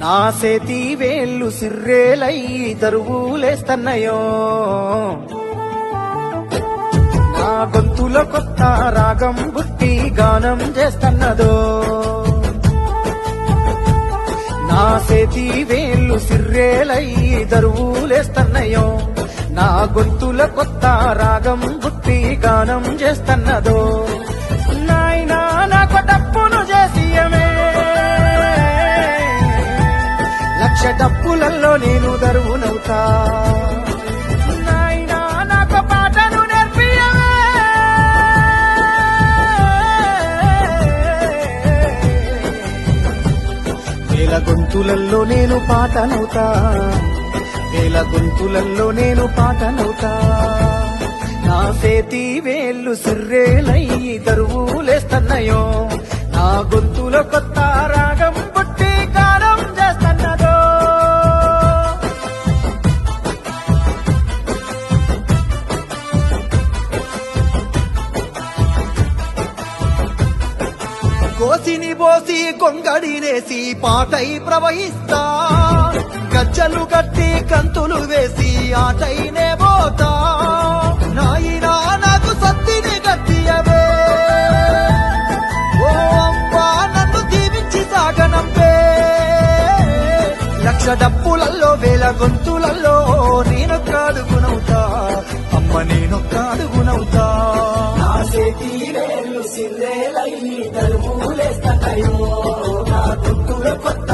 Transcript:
నా సేతి వేళ్ళు సిర్రేలై దరువులేస్తన్నయో. నా గొంతులో కొత్త రాగం బుట్టి గానం చేస్తన్నదో. నా సేతి వేళ్ళు సిర్రేలై దరువులేస్తన్నయో. నా గొంతుల కొత్త రాగం బుట్టి గానం చేస్తన్నదో. లక్ష డప్పులలో నేను దరువునవుతా. వేల గొంతులల్లో నేను పాటనవుతా. వేల గొంతులల్లో నేను పాటనవుతా. నా సేతి వేళ్ళు సిర్రేలై దరువులేస్తన్నయో కోసిని బోసి కొంగడినేసి పాటై ప్రవహిస్తా. గజ్జలు కట్టి కంతులు వేసి ఆటైనే పోతా. నాయనా నాకు సత్తిని గట్టియవే ఓ అమ్మా నన్ను దీవించి సాగనంపే. లక్ష డప్పులల్లో వేల గొంతులల్లో నేనొక్క అడుగునవుతా చేతి వేళ్ళు సిర్రేలై తరువులేస్తాయో నా గుంతుల కొత్త